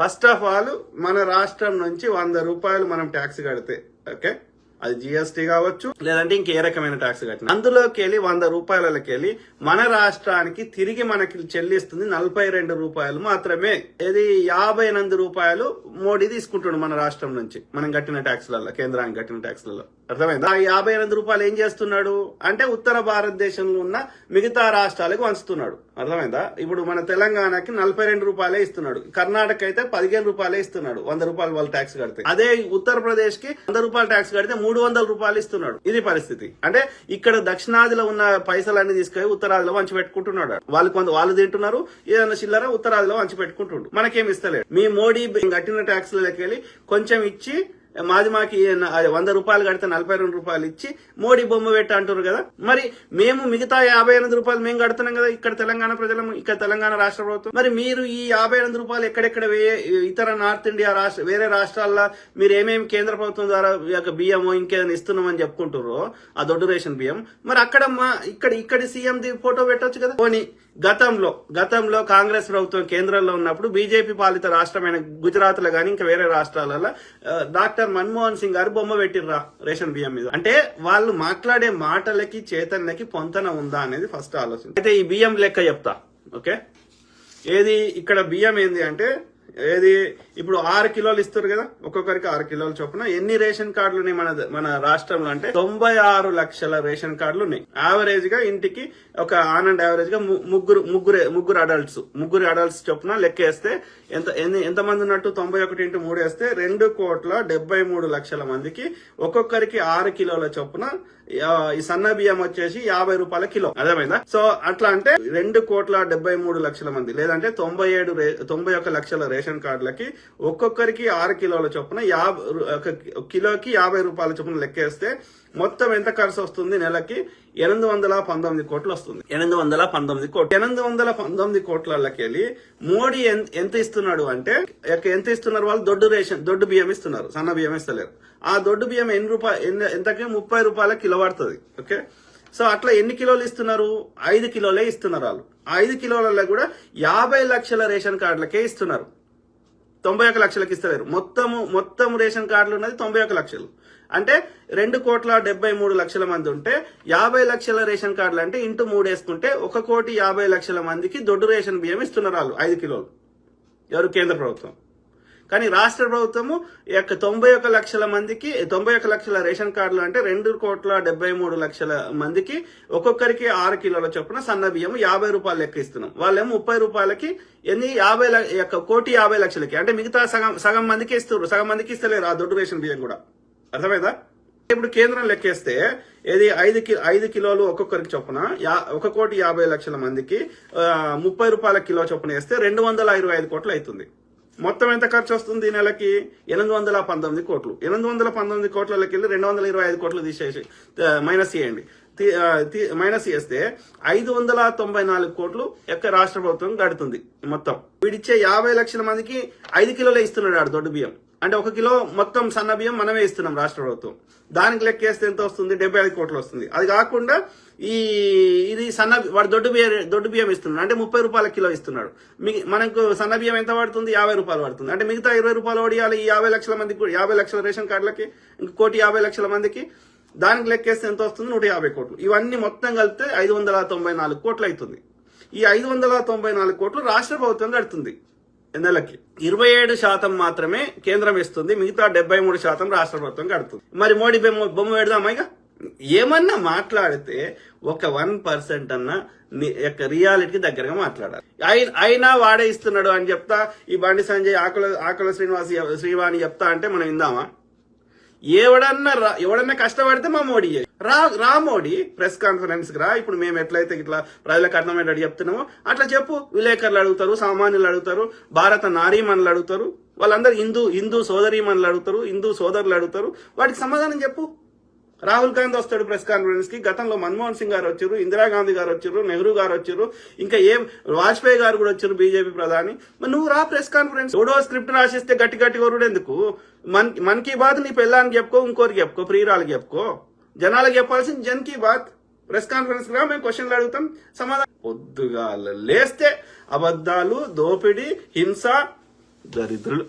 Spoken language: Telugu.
ఫస్ట్ ఆఫ్ ఆల్ మన రాష్ట్రం నుంచి వంద రూపాయలు మనం ట్యాక్స్ కడితే ఓకే అది జిఎస్టీ కావచ్చు లేదంటే ఇంకే రకమైన ట్యాక్స్ కట్టిన. అందులోకి వెళ్ళి వంద రూపాయలకి వెళ్ళి మన రాష్ట్రానికి తిరిగి మనకి చెల్లిస్తుంది నలభై రెండు రూపాయలు మాత్రమే. ఇది యాభై ఎనిమిది రూపాయలు మోడీ తీసుకుంటుండు మన రాష్ట్రం నుంచి మనం కట్టిన ట్యాక్స్లలో కేంద్రానికి కట్టిన ట్యాక్స్లలో అర్థమైంది? ఆ యాభై ఎనిమిది రూపాయలు ఏం చేస్తున్నాడు? అంటే ఉత్తర భారతదేశంలో ఉన్న మిగతా రాష్ట్రాలకు వంచుతున్నాడు అర్థమైందా? ఇప్పుడు మన తెలంగాణకి నలభై రెండు రూపాయలే ఇస్తున్నాడు. కర్ణాటక అయితే పదిహేను రూపాయలే ఇస్తున్నాడు. వంద రూపాయలు వాళ్ళు ట్యాక్స్ కడితే. అదే ఉత్తరప్రదేశ్కి వంద రూపాయలు ట్యాక్స్ కడితే మూడు వందల రూపాయలు ఇస్తున్నాడు. ఇది పరిస్థితి. అంటే ఇక్కడ దక్షిణాదిలో ఉన్న పైసలన్నీ తీసుకొని ఉత్తరాదిలో వంచి పెట్టుకుంటున్నాడు. వాళ్ళు కొంత వాళ్ళు తింటున్నారు ఏదైనా చిల్లర ఉత్తరాదిలో వంచి పెట్టుకుంటుండు. మనకేం ఇస్తలేదు మీ మోడీ కట్టిన ట్యాక్స్లకి లెక్కెళ్ళి కొంచెం ఇచ్చి మాది మాకి వంద రూపాయలు కడితే నలభై రెండు రూపాయలు ఇచ్చి మోడీ బొమ్మ పెట్ట అంటారు కదా. మరి మేము మిగతా యాభై ఎనిమిది రూపాయలు మేము కడుతున్నాం కదా ఇక్కడ తెలంగాణ ప్రజలు ఇక్కడ తెలంగాణ రాష్ట్ర ప్రభుత్వం. మరి మీరు ఈ యాభై ఎనిమిది రూపాయలు ఎక్కడెక్కడ వే- ఇతర నార్త్ ఇండియా రాష్ట్ర వేరే రాష్ట్రాల్లో మీరు ఏమేమి కేంద్ర ప్రభుత్వం ద్వారా ఈ యొక్క బియ్యం ఇంకేదైనా ఇస్తున్నామని చెప్పుకుంటారో ఆ దొడ్డు రేషన్ బియ్యం. మరి అక్కడ మా ఇక్కడ ఇక్కడ సీఎం ది ఫోటో పెట్టొచ్చు కదా. పోనీ గతంలో గతంలో కాంగ్రెస్ ప్రభుత్వం కేంద్రంలో ఉన్నప్పుడు బీజేపీ పాలిత రాష్ట్రమైన గుజరాత్లో గానీ ఇంకా వేరే రాష్ట్రాలలో డాక్టర్ మన్మోహన్ సింగ్ గారు బొమ్మ పెట్టిర్రా రేషన్ బియ్యం మీద. అంటే వాళ్ళు మాట్లాడే మాటలకి చేతనకి పొంతన ఉందా అనేది ఫస్ట్ ఆలోచన. అయితే ఈ బియ్యం లెక్క చెప్తా ఓకే? ఏది ఇక్కడ బియ్యం ఏంది అంటే ఏది? ఇప్పుడు ఆరు కిలోలు ఇస్తారు కదా ఒక్కొక్కరికి ఆరు కిలోలు చొప్పున. ఎన్ని రేషన్ కార్డులు ఉన్నాయి మన మన రాష్ట్రంలో అంటే? తొంభై ఆరు లక్షల రేషన్ కార్డులు ఉన్నాయి యావరేజ్గా ఇంటికి ఒక ఆన్ అండ్ యావరేజ్గా ముగ్గురు ముగ్గురు ముగ్గురు అడల్ట్స్ ముగ్గురు అడల్ట్స్ చొప్పున లెక్కేస్తే ఎంత ఎన్ని ఎంతమంది ఉన్నట్టు? తొంభై ఒకటి ఇంటూ మూడు వేస్తే రెండు కోట్ల డెబ్బై మూడు లక్షల మందికి ఒక్కొక్కరికి ఆరు కిలోల చొప్పున ఈ సన్న బియ్యం వచ్చేసి యాభై రూపాయల కిలో. అర్థమైందా? సో అట్లా అంటే రెండు కోట్ల డెబ్బై మూడు లక్షల మంది. లేదంటే తొంభై ఏడు తొంభై ఒక లక్షల రేషన్ కార్డులకి ఒక్కొక్కరికి ఆరు కిలోల చొప్పున యాభై ఒక కిలోకి యాభై రూపాయల చొప్పున లెక్కేస్తే మొత్తం ఎంత ఖర్చు వస్తుంది నెలకి? ఎనిమిది వందల పంతొమ్మిది కోట్లు వస్తుంది. ఎనిమిది వందల పంతొమ్మిది కోట్లు. ఎనిమిది వందల పంతొమ్మిది కోట్లకి వెళ్ళి మోడీ ఎంత- ఇస్తున్నాడు అంటే ఎంత ఇస్తున్నారు వాళ్ళు? దొడ్డు రేషన్ దొడ్డు బియ్యం ఇస్తున్నారు. సన్న బియ్యం ఇస్తలేరు. ఆ దొడ్డు బియ్యం ఎన్ని రూపాయలు ఎంతకి? ముప్పై రూపాయల కిలో పడుతుంది. ఓకే? సో అట్లా ఎన్ని కిలోలు ఇస్తున్నారు? ఐదు కిలోలే ఇస్తున్నారు వాళ్ళు. ఐదు కిలోలలో కూడా యాభై లక్షల రేషన్ కార్డులకే ఇస్తున్నారు. తొంభై ఒక లక్షలకు ఇస్తలేరు మొత్తము మొత్తం రేషన్ కార్డులు ఉన్నది తొంభై ఒక లక్షలు. అంటే రెండు కోట్ల డెబ్బై మూడు లక్షల మంది ఉంటే యాభై లక్షల రేషన్ కార్డులు అంటే ఇంటూ మూడు వేసుకుంటే ఒక కోటి యాభై లక్షల మందికి దొడ్డు రేషన్ బియ్యం ఇస్తున్నారు వాళ్ళు ఐదు కిలోలు. ఎవరు? కేంద్ర ప్రభుత్వం. కానీ రాష్ట్ర ప్రభుత్వము యొక్క తొంభై ఒక లక్షల మందికి తొంభై ఒక లక్షల రేషన్ కార్డులు అంటే రెండు కోట్ల డెబ్బై మూడు లక్షల మందికి ఒక్కొక్కరికి ఆరు కిలోల చొప్పున సన్న బియ్యం యాభై రూపాయలు లెక్క ఇస్తున్నాం. వాళ్ళేమో ముప్పై రూపాయలకి ఎన్ని యాభై యొక్క కోటి యాభై లక్షలకి అంటే మిగతా సగం సగం మందికి ఇస్తారు సగం మందికి ఇస్తలేరు ఆ దొడ్డు రేషన్ బియ్యం కూడా. అర్థమైందా? ఇప్పుడు కేంద్రం లెక్కేస్తే ఇది ఐదు కి ఐదు కిలోలు ఒక్కొక్కరికి చొప్పున యా- ఒక కోటి యాభై లక్షల మందికి ముప్పై రూపాయల కిలో చొప్పున వేస్తే రెండు వందల ఇరవై ఐదు కోట్లు అవుతుంది మొత్తం ఎంత ఖర్చు వస్తుంది ఈ నెలకి? ఎనిమిది వందల పంతొమ్మిది కోట్లు. ఎనిమిది వందల పంతొమ్మిది కోట్లకి వెళ్ళి రెండు వందల ఇరవై ఐదు కోట్లు తీసేసి మైనస్ చేయండి. తీ- తీ- మైనస్ చేస్తే ఐదు వందల తొంభై నాలుగు కోట్లు యొక్క రాష్ట్ర ప్రభుత్వం గడుతుంది మొత్తం. వీడిచ్చే యాభై లక్షల మందికి ఐదు కిలోలే ఇస్తున్నాడు ఆడు దొడ్డు బియ్యం. అంటే ఒక కిలో మొత్తం సన్న బియ్యం మనమే ఇస్తున్నాం రాష్ట్ర ప్రభుత్వం. దానికి లెక్కేస్తే ఎంత వస్తుంది? డెబ్బై ఐదు కోట్లు వస్తుంది. అది కాకుండా ఈ ఇది సన్న వాడు దొడ్డు బియ్యం దొడ్డు బియ్యం ఇస్తున్నాడు. అంటే ముప్పై రూపాయల కిలో ఇస్తున్నాడు. మనకు సన్న బియ్యం ఎంత పడుతుంది? యాభై రూపాయలు పడుతుంది. అంటే మిగతా ఇరవై రూపాయలు ఓడియాలి ఈ యాభై లక్షల మందికి యాభై లక్షల రేషన్ కార్డులకి ఇంక కోటి యాభై లక్షల మందికి దానికి లెక్కేస్తే ఎంత వస్తుంది? నూట యాభై కోట్లు. ఇవన్నీ మొత్తం కలిపితే ఐదు వందల తొంభై నాలుగు కోట్లు అవుతుంది. ఈ ఐదు వందల తొంభై నాలుగు కోట్లు రాష్ట్ర ప్రభుత్వం కడుతుంది. నెలకి. ఇరవై ఏడు శాతం మాత్రమే కేంద్రం ఇస్తుంది మిగతా డెబ్బై మూడు శాతం రాష్ట్ర ప్రభుత్వం కడుతుంది. మరి మోడీ బొమ్మ బొమ్మ పెడదామా ఇక? ఏమన్నా మాట్లాడితే ఒక వన్ పర్సెంట్ అన్న యొక్క రియాలిటీకి దగ్గరగా మాట్లాడాలి. అయినా వాడే ఇస్తున్నాడు అని చెప్తా ఈ బండి సంజయ్ ఆకుల ఆకుల శ్రీనివాస్ శ్రీవాణి చెప్తా అంటే మనం విందామా? ఎవడన్నా రా- ఎవడన్నా కష్టపడితే మా మోడీ రా రా మోడీ ప్రెస్ కాన్ఫరెన్స్కి రా. ఇప్పుడు మేము ఎట్లయితే ఇట్లా ప్రజలకు అర్థమయ్యేటట్టు చెప్తున్నామో అట్లా చెప్పు. విలేకరులు అడుగుతారు సామాన్యులు అడుగుతారు భారత నారీమణులు అడుగుతారు వాళ్ళందరూ హిందూ హిందూ సోదరీమణులు అడుగుతారు హిందూ సోదరులు అడుగుతారు. వాటికి సమాధానం చెప్పు. రాహుల్ గాంధీ వస్తాడు ప్రెస్ కాన్ఫరెన్స్కి గతంలో మన్మోహన్ సింగ్ గారు వచ్చారు ఇందిరాగాంధీ గారు వచ్చారు నెహ్రూ గారు వచ్చారు ఇంకా ఏం వాజ్పేయి గారు కూడా వచ్చారు బీజేపీ ప్రధాని. మరి నువ్వు రా ప్రెస్ కాన్ఫరెన్స్. ఓడో స్క్రిప్ట్ రాసిస్తే గట్టి గట్టి కొరుడు ఎందుకు? మన్ మన్ కీ బాత్ నీ పెళ్ళానికి చెప్పుకో ఇంకోరికి చెప్పుకో ప్రియురాలకి చెప్పుకో. జనాలకు చెప్పాల్సింది జన్కి బాత్. ప్రెస్ కాన్ఫరెన్స్ రా మేము క్వశ్చన్లు అడుగుతాం. సమాధానం. పొద్దుగాల లేస్తే అబద్ధాలు దోపిడీ హింస దరిద్రులు.